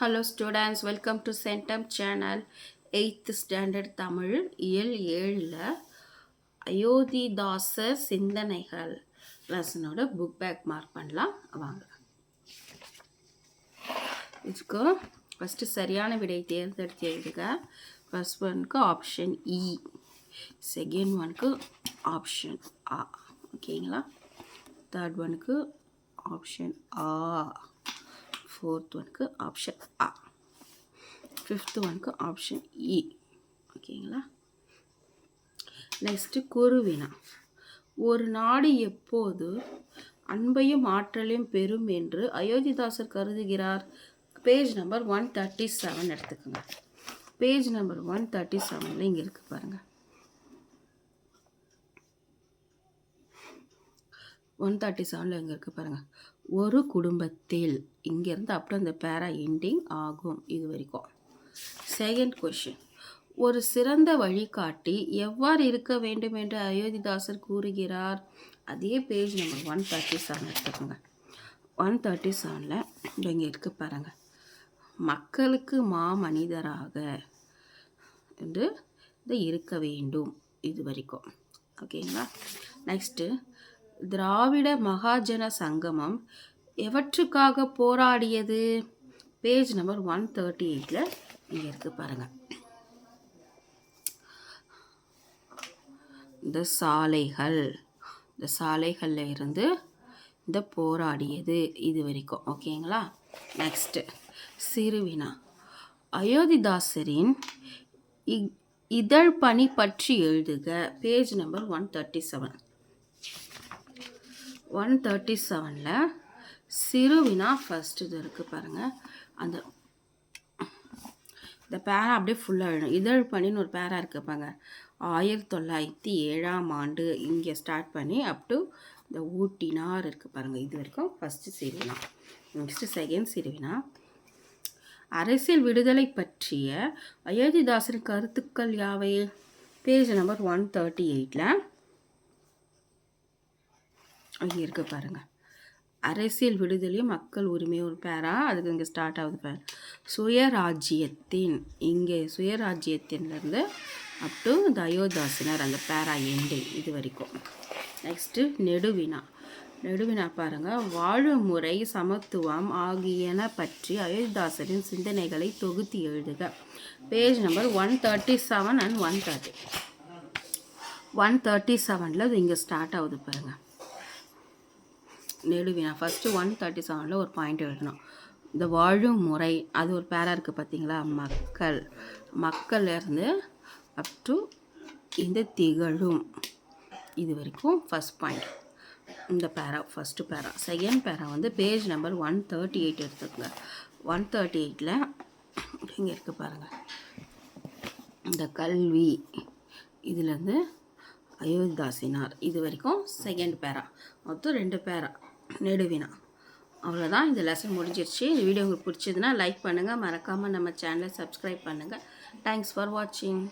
Hello students welcome to centum channel eighth standard Tamil இயல் ஏழில் அயோத்திதாச சிந்தனைகள். லெசனோட புக் பேக் மார்க் பண்ணலாம். வாங்க. இதுக்கு ஃபஸ்ட்டு சரியான விடை தேர்ந்தெடுத்து எழுதுக. ஃபஸ்ட் ஒனுக்கு ஆப்ஷன் இ செகண்ட் ஒனுக்கு ஆப்ஷன் ஆ ஓகேங்களா தேர்ட் ஒனுக்கு ஆப்ஷன் ஆ ஃபோர்த் ஒனுக்கு ஆப்ஷன் ஆ ஃபிஃப்த் ஒனுக்கு ஆப்ஷன் இ ஓகேங்களா நெக்ஸ்ட்டு குருவினா ஒரு நாடு எப்போது அன்பையும் ஆற்றலையும் பெறும் என்று அயோத்திதாசர் கருதுகிறார்? Page number one thirty seven எடுத்துக்கோங்க. பேஜ் நம்பர் ஒன் தேர்ட்டி செவனில் இங்கே இருக்குது பாருங்கள் ஒன் தேர்ட்டி செவனில் எங்கே இருக்குது பாருங்கள் ஒரு குடும்பத்தில் இங்கேருந்து அப்படியே அந்த பேரா எண்டிங் ஆகும் இது வரைக்கும். செகண்ட் கொஷின் ஒரு சிறந்த வழிகாட்டி எவ்வாறு இருக்க வேண்டும் என்று அயோத்திதாசர் கூறுகிறார்? அதே page number one thirty seven எடுத்துக்கோங்க. ஒன் தேர்ட்டி செவனில் இங்கே இருக்கு பாருங்கள் மக்களுக்கு மா மனிதராக வந்து இது இருக்க வேண்டும் இது வரைக்கும். ஓகேங்களா நெக்ஸ்ட்டு திராவிட மகாஜன சங்கமம் எவற்றுக்காக போராடியது? பேஜ் நம்பர் ஒன் தேர்ட்டி எயிட்டில் இங்கே இருக்குது பாருங்கள் இந்த சாலைகள் இந்த சாலைகளில் இருந்து இந்த போராடியது இது வரைக்கும். ஓகேங்களா நெக்ஸ்ட்டு சிறுவினா. அயோத்திதாசரின் இதழ் பணி பற்றி எழுதுக. Page number one thirty seven. One thirty செவனில் சிறுவினா ஃபஸ்ட்டு இது இருக்குது பாருங்கள் அந்த இந்த பேரா அப்படியே ஃபுல்லாக எழுதும் இதழ் பண்ணின்னு ஒரு பேரா இருக்குது பாருங்க. ஆயிரத்தி தொள்ளாயிரத்தி ஏழாம் ஆண்டு இங்கே ஸ்டார்ட் பண்ணி அப் டு இந்த ஊட்டினார் இருக்குது பாருங்கள் இது வரைக்கும் ஃபஸ்ட்டு சிறுவினா. நெக்ஸ்ட்டு செகண்ட் சிறுவினா. அரசியல் விடுதலை பற்றிய அயோத்திதாசன் கருத்துக்கள் யாவை? பேஜ் நம்பர் ஒன் தேர்ட்டி எயிட்டில் அங்கே இருக்க பாருங்கள் அரசியல் விடுதலையும் மக்கள் உரிமை ஒரு பேரா? அதுக்கு இங்கே ஸ்டார்ட் ஆகுது பேர் சுயராஜ்யத்தின் இங்கே சுயராஜ்யத்தின்லேருந்து அப் டு இந்த அந்த பேரா எண்டு இது வரைக்கும். நெக்ஸ்ட்டு நெடுவினா. நெடுவினா பாருங்கள் வாழுமுறை சமத்துவம் ஆகியன பற்றி அயோத்திதாசரின் சிந்தனைகளை தொகுத்து எழுதுக. Page number one thirty seven and one thirty one thirty செவனில் இது இங்கே ஸ்டார்ட் ஆகுது பாருங்கள் நெடுவினா ஃபஸ்ட்டு ஒன் தேர்ட்டி செவனில் ஒரு பாயிண்ட் எழுதணும். இந்த வாழும் முறை அது ஒரு பேரா இருக்குது பார்த்தீங்களா மக்கள். மக்கள்லேருந்து அப் டு இந்த திகழும். இது வரைக்கும் ஃபஸ்ட் பாயிண்ட் இந்த பேரா ஃபஸ்ட்டு பேரா. செகண்ட் பேரா வந்து page number one thirty eight எடுத்துக்கோங்க. ஒன் தேர்ட்டி எயிட்டில் இங்கே இருக்குது பாருங்கள் இந்த கல்வி. இதுலேருந்து அயோத்திதாசினார். இது வரைக்கும் செகண்ட் பேரா. மொத்தம் ரெண்டு பேரா. நெடுவினா. அவ்வளோதான் இந்த லெசன் முடிஞ்சிருச்சு. இந்த வீடியோ உங்களுக்கு பிடிச்சதுன்னா லைக் பண்ணுங்கள் மறக்காமல் நம்ம சேனலை சப்ஸ்கிரைப் பண்ணுங்கள் தேங்க்ஸ் ஃபார் வாட்சிங்